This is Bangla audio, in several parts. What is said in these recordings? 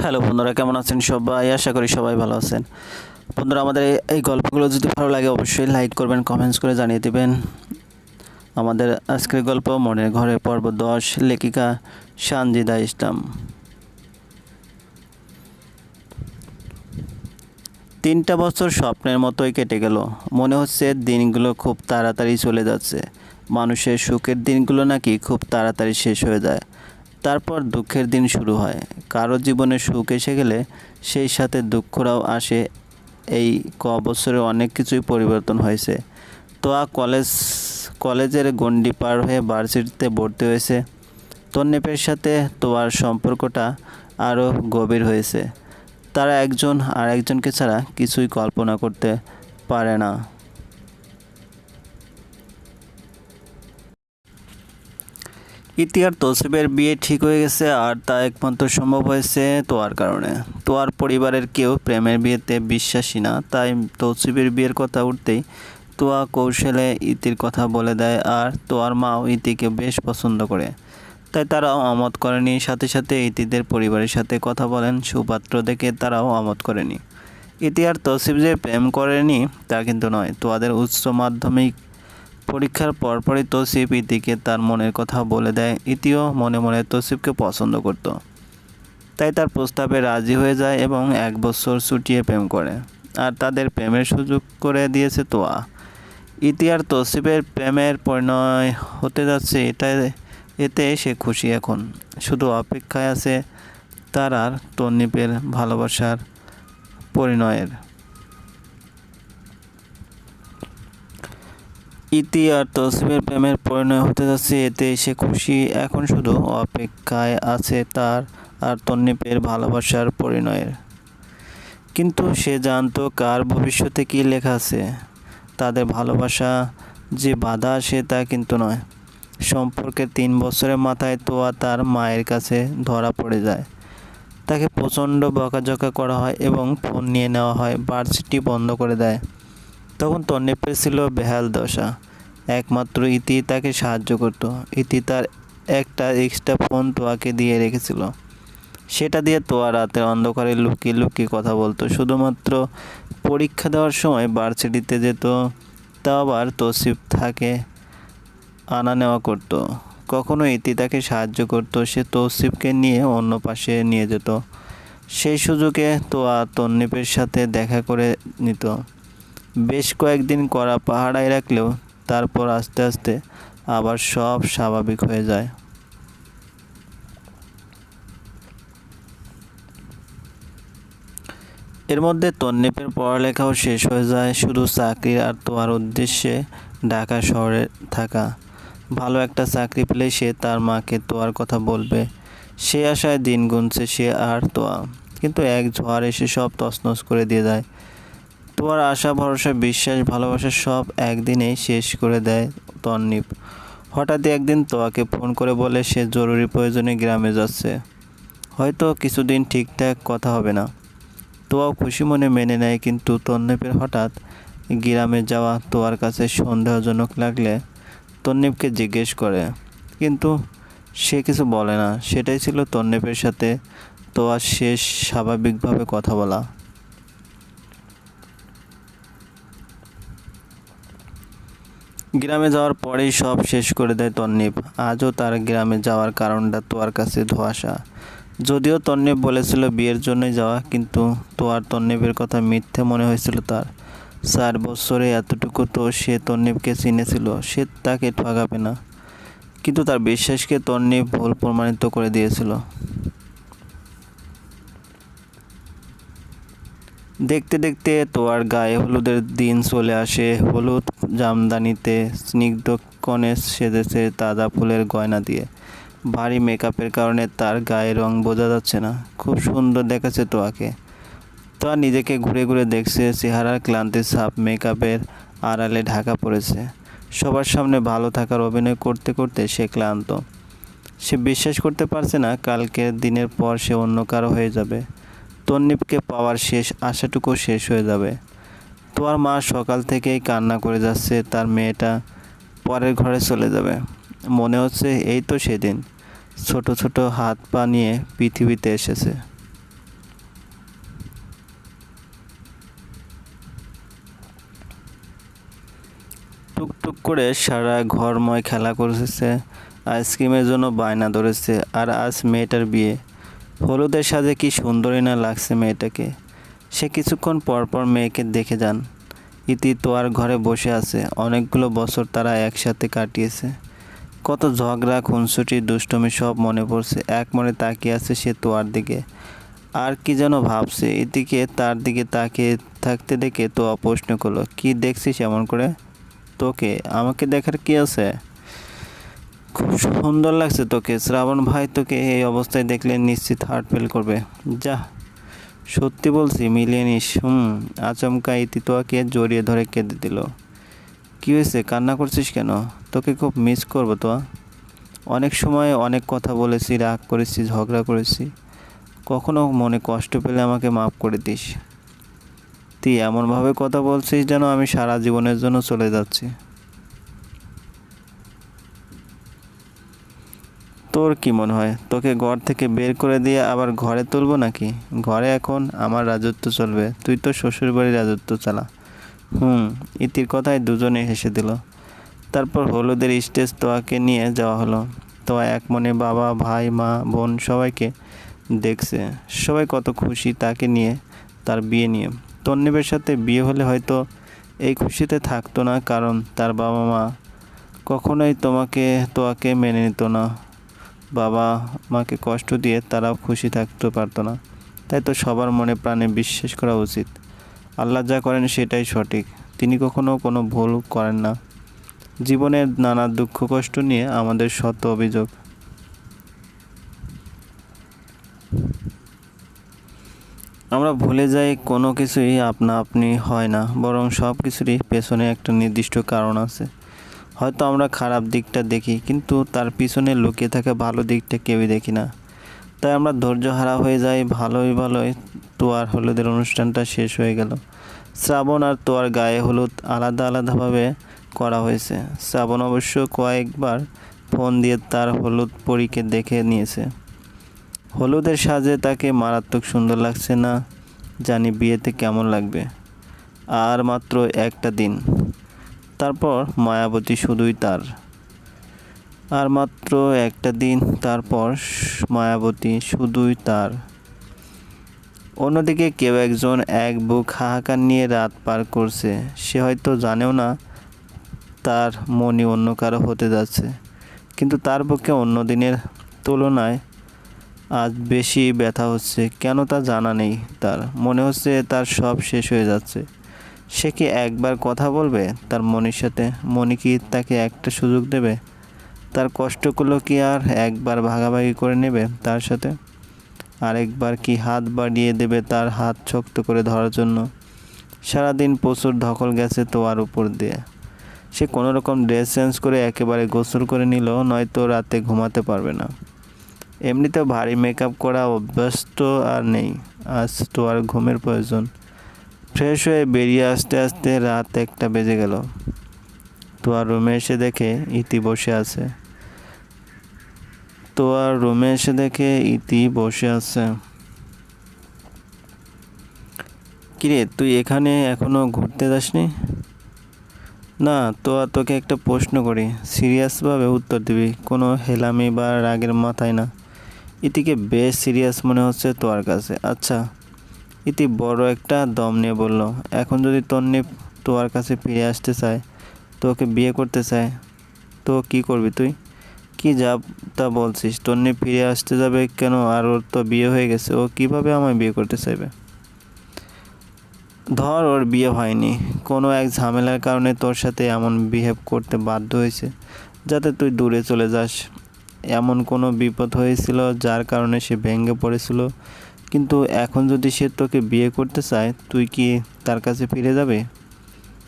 হ্যালো বন্ধুরা, কেমন আছেন সবাই? আশা করি সবাই ভালো আছেন। বন্ধুরা, আমাদের এই- গল্পগুলো যদি ভালো লাগে, অবশ্যই লাইক করবেন কমেন্টস করে জানিয়ে দেবেন। আমাদের আজকের গল্প, মনের ঘরে পর্ব দশ, লেখিকা সানজিদা ইসলাম। তিনটা বছর স্বপ্নের মতোই কেটে গেল। মনে হচ্ছে দিনগুলো খুব তাড়াতাড়ি চলে যাচ্ছে। মানুষের সুখের দিনগুলো নাকি খুব তাড়াতাড়ি শেষ হয়ে যায়। তারপর দুঃখের দিন শুরু হয়। কারও জীবনে সুখ এসে গেলে সেই সাথে দুঃখরাও আসে। এই ক বছরে অনেক কিছুই পরিবর্তন হয়েছে। তোয়া কলেজ, কলেজের গণ্ডি পার হয়ে ভার্সিটিতে ভর্তি হয়েছে। তন্নেপের সাথে তোয়ার সম্পর্কটা আরও গভীর হয়েছে। তারা একজন আর একজনকে ছাড়া কিছুই কল্পনা করতে পারে না। ইতিহার তৌসিফের বিয়ে ঠিক হয়ে গেছে আর তা একমাত্র সম্ভব হয়েছে তোয়ার কারণে। তোয়ার পরিবারের কেউ প্রেমের বিয়েতে বিশ্বাসী না, তাই তৌসিফের বিয়ের কথা উঠতেই তোয়া কৌশলে ইতির কথা বলে দেয় আর তোয়ার মাও ইতিকে বেশ পছন্দ করে। তাই তারাও আমত করেনি। সাথে সাথে ইতিদের পরিবারের সাথে কথা বলেন সুপাত্র দেখে তারাও আমত করেনি। ইতি আর তৌসিফ যে প্রেম করেনি তা কিন্তু নয়। তোয়াদের উচ্চ মাধ্যমিক পরীক্ষার পরপরই তৌসিফ ইতিকে তার মনের কথা বলে দেয়। ইতিও মনে মনে তৌসিফকে পছন্দ করত। তাই তার প্রস্তাবে রাজি হয়ে যায় এবং এক বছর ছুটিয়ে প্রেম করে। আর তাদের প্রেমের সুযোগ করে দিয়েছে তোয়া। ইতি আর তৌসিফের প্রেমের পরিণয় হতে যাচ্ছে এটা এতে সে খুশি এখন। শুধু অপেক্ষায় আছে তার আর তন্নিপের ভালোবাসার পরিণয়ের। ইতি আর তসিমের প্রেমের পরিণয় হতে যাচ্ছে, এতে সে খুশি এখন শুধু অপেক্ষায় আছে তার আর তন্নিপের ভালোবাসার পরিণয়ের। কিন্তু সে জানতো কার ভবিষ্যতে কী লেখা আছে। তাদের ভালোবাসা যে বাধা আসে তা কিন্তু নয়। সম্পর্কে তিন বছরের মাথায় তোয়া তার মায়ের কাছে ধরা পড়ে যায়। তাকে প্রচণ্ড বকাঝকা করা হয় এবং ফোন নিয়ে নেওয়া হয় ভার্সিটি বন্ধ করে দেয়। তখন তন্নিপের ছিল বেহাল দশা। একমাত্র ইতি তাকে সাহায্য করতো। ইতি তার একটা এক্সট্রা ফোন তোয়াকে দিয়ে রেখেছিল। সেটা দিয়ে তোয়া রাতের অন্ধকারে লুকিয়ে লুকিয়ে কথা বলতো। শুধুমাত্র পরীক্ষা দেওয়ার সময় ভার্সিটিতে যেত তা আবার তসিফ থাকে, আনা নেওয়া করতো। কখনো ইতি তাকে সাহায্য করতো, সে তৌসিফকে নিয়ে অন্য পাশে নিয়ে যেত। সেই সুযোগে তোয়া তন্নিপের সাথে দেখা করে নিত। বেশ কয়েকদিন করা পাহাড়ায় রাখলেও তারপর আস্তে আস্তে আবার সব স্বাভাবিক হয়ে যায়। এর মধ্যে তন্নিপের পড়ালেখাও শেষ হয়ে যায়, শুধু চাকরি আর তোয়ার উদ্দেশ্যে ঢাকা শহরে থাকা। ভালো একটা চাকরি পেলে সে তার মাকে তোয়ার কথা বলবে। সে আশায় দিন গুনছে সে আর তোয়া। কিন্তু এক ঝড় এসে সব তছনছ করে দিয়ে যায়। তোয়ার আশা, ভরসা, বিশ্বাস, ভালোবাসা সব একদিনেই শেষ করে দেয় তন্নিপ হঠাৎই একদিন তোয়াকে ফোন করে বলে, সে জরুরি প্রয়োজনে গ্রামে যাচ্ছে। হয়তো কিছুদিন ঠিকঠাক কথা হবে না। তোয়াও খুশি মনে মেনে নেয়, কিন্তু তন্নিপের হঠাৎ গ্রামে যাওয়া তোয়ার কাছে সন্দেহজনক লাগলে তন্নিপকে জিজ্ঞেস করে, কিন্তু সে কিছু বলে না। সেটাই ছিল তন্নিপের সাথে তোয়ার শেষ স্বাভাবিকভাবে কথা বলা। গ্রামে যাওয়ার পরেই সব শেষ করে দেয় তন্নিপ আজও তার গ্রামে যাওয়ার কারণটা তোয়ার কাছে ধোয়াশা। যদিও তন্নিপ বলেছিল বিয়ের জন্যই যাওয়া, কিন্তু তোয়ার তন্নিপের কথা মিথ্যে মনে হয়েছিল তার। চার বছরে এতটুকু তো সে তন্নিপকে চিনেছিল, সে তাকে ঠকাবে না। কিন্তু তার বিশ্বাসকে তন্নিপ ভুল প্রমাণিত করে দিয়েছিল। দেখতে দেখতে তোয়ার গায়ে হলুদের দিন চলে আসে। হলুদ জামদানিতে স্নিগ্ধ কনে সেজেছে তাজা ফুলের গয়না দিয়ে। ভারী মেকআপের কারণে তার গায়ে রং বোঝা যাচ্ছে না। খুব সুন্দর দেখাচ্ছে তোয়াকে। তোয়া নিজেকে ঘুরে ঘুরে দেখছে, চেহারার ক্লান্তির ছাপ মেকআপের আড়ালে ঢাকা পড়েছে। সবার সামনে ভালো থাকার অভিনয় করতে করতে সে ক্লান্ত। সে বিশ্বাস করতে পারছে না, কালকের দিনের পর সে অন্য কারও হয়ে যাবে। তন্নিপকে পাওয়ার শেষ আশাটুকু শেষ হয়ে যাবে। তোমার মা সকাল থেকেই কান্না করে যাচ্ছে, তার মেয়েটা পরের ঘরে চলে যাবে। মনে হচ্ছে এই তো সেদিন। ছোট ছোট হাত পা নিয়ে পৃথিবীতে এসেছে। টুকটুক করে সারা ঘরময় খেলা করেছে আইসক্রিমের জন্য বায়না ধরেছে, আর আজ মেয়েটার বিয়ে। হলুদের সাজে কি সুন্দরী না লাগছে মেয়েটাকে। সে কিছুক্ষণ পর পর মেয়েকে দেখে যান। ইতি তোয়ার ঘরে বসে আছে, অনেকগুলো বছর তারা একসাথে কাটিয়েছে। কত ঝগড়া, খুনসুটি, দুষ্টমি সব মনে পড়ছে, এক মনে তাকিয়ে আছে সে তোয়ার দিকে। আর কি যেন ভাবছে এদিকে তার দিকে তাকিয়ে থাকতে দেখে তো প্রশ্ন করল, কি দেখছিস এমন করে? তোকে? আমাকে দেখার কি আছে? খুব সুন্দর লাগছে তোকে, শ্রাবণ ভাই তোকে এই অবস্থায় দেখলে নিশ্চিত হার্ট ফেল করবে। যা সত্যি বলছি, মিলিয়ে নিস, হুম, আচমকা ইতি তোয়াকে জড়িয়ে ধরে কেঁদে দিল। কী হয়েছে, কান্না করছিস কেন? তোকে খুব মিস করব তোয়া অনেক সময় অনেক কথা বলেছি, রাগ করেছি, ঝগড়া করেছি। কখনো মনে কষ্ট পেলে আমাকে মাফ করে দিস। তুই এমনভাবে কথা বলছিস যেন আমি সারা জীবনের জন্য চলে যাচ্ছি। তোর কি মনে হয়? তোকে ঘর থেকে বের করে দিয়ে আবার ঘরে তুলবো নাকি? ঘরে এখন আমার রাজত্ব চলবে। তুই তো শ্বশুরবাড়ির রাজত্ব চালা। হুম, ইতির কথায় দুজনে হেসে দিল। তারপর হলুদের স্টেজ তোয়াকে নিয়ে যাওয়া হলো। তোয়া এক মনে বাবা, ভাই, মা, বোন সবাইকে দেখছে। সবাই কত খুশি তাকে নিয়ে তার বিয়ে নিয়ে। তন্নিবের সাথে বিয়ে হলে হয়তো এই খুশিতে থাকতো না, কারণ তার বাবা মা কখনোই তোমাকে, তোয়াকে মেনে নিত না। বাবা মাকে কষ্ট দিয়ে তারাও খুশি থাকতে পারতো না। তাই তো সবার মনে প্রাণে বিশ্বাস করা উচিত। আল্লাহ যা করেন সেটাই সঠিক। তিনি কখনো কোনো ভুল করেন না। জীবনের নানা দুঃখ কষ্ট নিয়ে আমাদের শত অভিযোগ। আমরা ভুলে যাই কোনো কিছুই আপনা আপনি হয় না, বরং সব কিছুরই পেছনে একটা নির্দিষ্ট কারণ আছে। হয়তো আমরা খারাপ দিকটা দেখি, কিন্তু তার পিছনে লুকিয়ে থাকা ভালো দিকটা কেউই দেখি না। তাই আমরা ধৈর্য হারা হয়ে যাই, ভালোই ভালোই। তোয়ার হলুদের অনুষ্ঠানটা শেষ হয়ে গেল। শ্রাবণ আর তোয়ার গায়ে হলুদ আলাদা আলাদাভাবে করা হয়েছে। শ্রাবণ অবশ্য কয়েকবার ফোন দিয়ে তার হলুদ পরীকে দেখে নিয়েছে। হলুদের সাজে তাকে মারাত্মক সুন্দর লাগছে না, জানি বিয়েতে কেমন লাগবে। আর মাত্র একটা দিন। তারপর মায়াবতী শুধুই তার। আর মাত্র একটা দিন তারপর মায়াবতী শুধুই তার। অন্যদিকে কেউ একজন এক বুক হাহাকার নিয়ে রাত পার করছে। সে হয়তো জানেও না, তার মনি অন্য কারও হতে যাচ্ছে। কিন্তু তার পক্ষে অন্য দিনের তুলনায় আজ বেশি ব্যথা হচ্ছে। কেন তা জানা নেই তার। মনে হচ্ছে তার সব শেষ হয়ে যাচ্ছে। সে কি একবার কথা বলবে? তার মনির সাথে। মনি কি তাকে একটা সুযোগ দেবে? তার কষ্টগুলো কি আর একবার ভাগাভাগি করে নেবে তার সাথে? আরেকবার কি হাত বাড়িয়ে দেবে তার হাত শক্ত করে ধরার জন্য? সারাদিন প্রচুর ধকল গেছে তোয়ার উপর দিয়ে। সে কোনো রকম ড্রেস চেঞ্জ করে একেবারে গোসল করে নিল, নয়তো রাতে ঘুমাতে পারবে না। এমনিতেও ভারী মেকআপ করা অভ্যস্ত আর নেই। আজ তো আর ঘুমের প্রয়োজন। ফ্রেশ হয়ে বেরিয়ে আসতে আসতে রাত একটা বেজে গেল। তো আর রুমে এসে দেখে ইতি বসে আছে। তো আর রুমে এসে দেখে ইতি বসে আছে। কিরে, তুই এখানে এখনও ঘুরতে যাসনি? না তো আর তোকে একটা প্রশ্ন করি। সিরিয়াসভাবে উত্তর দিবি। কোনো হেলামি বা রাগের মাথায় না। ইতিকে বেশ সিরিয়াস মনে হচ্ছে তোর কাছে। আচ্ছা ইতি বড় একটা দম নিয়ে বলল, এখন যদি তন্নি তোর কাছে ফিরে আসতে চায়, তোকে বিয়ে করতে চায়, তো কি করবি তুই? কি যা তা বলছিস? তন্নি ফিরে আসতে যাবে কেন? আর ওর তো বিয়ে হয়ে গেছে, ও কীভাবে আমায় বিয়ে করতে চাইবে? ধর ওর বিয়ে হয়নি। কোনো এক ঝামেলার কারণে তোর সাথে এমন বিহেভ করতে বাধ্য হয়েছে, যাতে তুই দূরে চলে যাস। এমন কোনো বিপদ হয়েছিল যার কারণে সে ভেঙে পড়েছিল? কিন্তু এখন যদি সে তোকে বিয়ে করতে চায়, তুই কি তার কাছে ফিরে যাবে?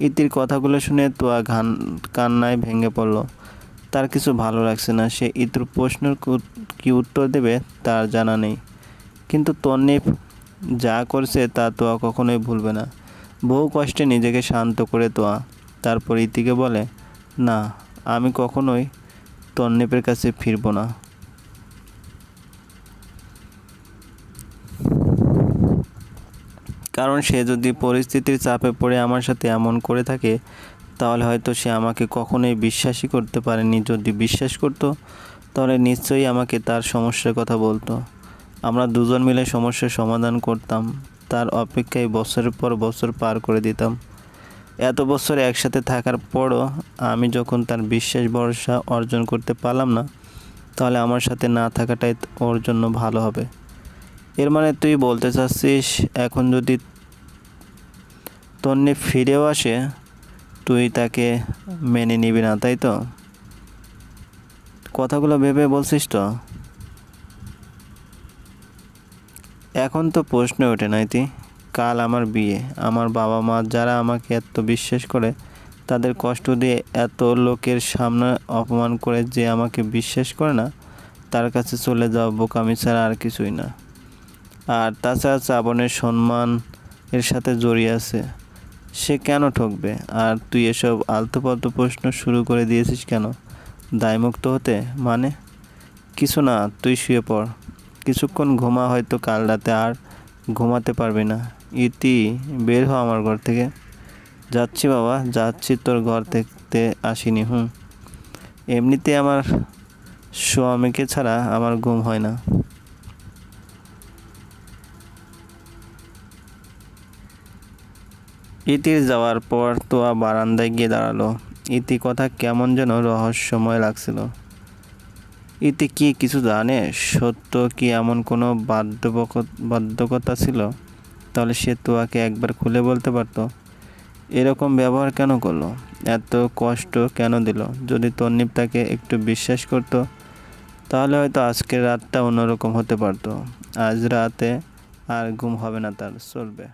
ইতির কথাগুলো শুনে তোয়া ঘান, কান্নায় ভেঙে পড়ল। তার কিছু ভালো লাগছে না। সে ইতুর প্রশ্নের কু- উত্তর দেবে তার জানা নেই। কিন্তু তন্নিফ যা করছে তা তোয়া কখনোই ভুলবে না। বহু কষ্টে নিজেকে শান্ত করে তোয়া। তারপর ইতিকে বলে, না, আমি কখনোই তন্নিপের কাছে ফিরবো না। কারণ সে যদি পরিস্থিতির চাপে পড়ে আমার সাথে এমন করে থাকে, তাহলে হয়তো সে আমাকে কখনোই বিশ্বাসই করতে পারেনি। যদি বিশ্বাস করতো, তাহলে নিশ্চয়ই আমাকে তার সমস্যার কথা বলতো। আমরা দুজন মিলে সমস্যার সমাধান করতাম। তার অপেক্ষায় বছরের পর বছর পার করে দিতাম। এত বছর একসাথে থাকার পরও আমি যখন তার বিশ্বাস ভরসা অর্জন করতে পারলাম না, তাহলে আমার সাথে না থাকাটাই ওর জন্য ভালো হবে। এর মানে তুই বলতে চাচ্ছিস, এখন যদি তন্নি ফিরেও আসে, তুই তাকে মেনে নিবি না, তাই তো? কথাগুলো ভেবে বলছিস তো? এখন তো প্রশ্ন ওঠে নাই তুই কাল আমার বিয়ে। আমার বাবা মা যারা আমাকে এত বিশ্বাস করে, তাদের কষ্ট দিয়ে এত লোকের সামনে অপমান করে যে আমাকে বিশ্বাস করে না, তার কাছে চলে যাওয়া বোকামি ছাড়া আর কিছুই না। আর তাছাড়া শ্রাবণের সম্মান এর সাথে জড়িয়ে আছে। সে কেন ঠকবে? আর তুই এসব আলতু পালতু প্রশ্ন শুরু করে দিয়েছিস কেন? দায়মুক্ত হতে? মানে? কিছু না, তুই শুয়ে পড়। কিছুক্ষণ ঘুমা হয়তো কাল রাতে আর ঘুমাতে পারবি না। ইতি, বের হ আমার ঘর থেকে। যাচ্ছি বাবা, যাচ্ছি তোর ঘর থেকে আসিনি, হুম। এমনিতে আমার স্বামীকে ছাড়া আমার ঘুম হয় না। ইতির যাওয়ার পর তোয়া বারান্দায় গিয়ে দাঁড়াল। ইতি কথা কেমন যেন রহস্যময় লাগছিল। ইতি কি কিছু জানে? সত্য কি এমন কোনো বাধ্যবক বাধ্যকতা ছিল? তাহলে সে তোয়াকে একবার খুলে বলতে পারতো। এরকম ব্যবহার কেন করল? এত কষ্ট কেন দিল? যদি তন্নিপ তাকে একটু বিশ্বাস করতো, তাহলে হয়তো আজকের রাতটা অন্যরকম হতে পারতো। আজ রাতে আর ঘুম হবে না তার, চলবে।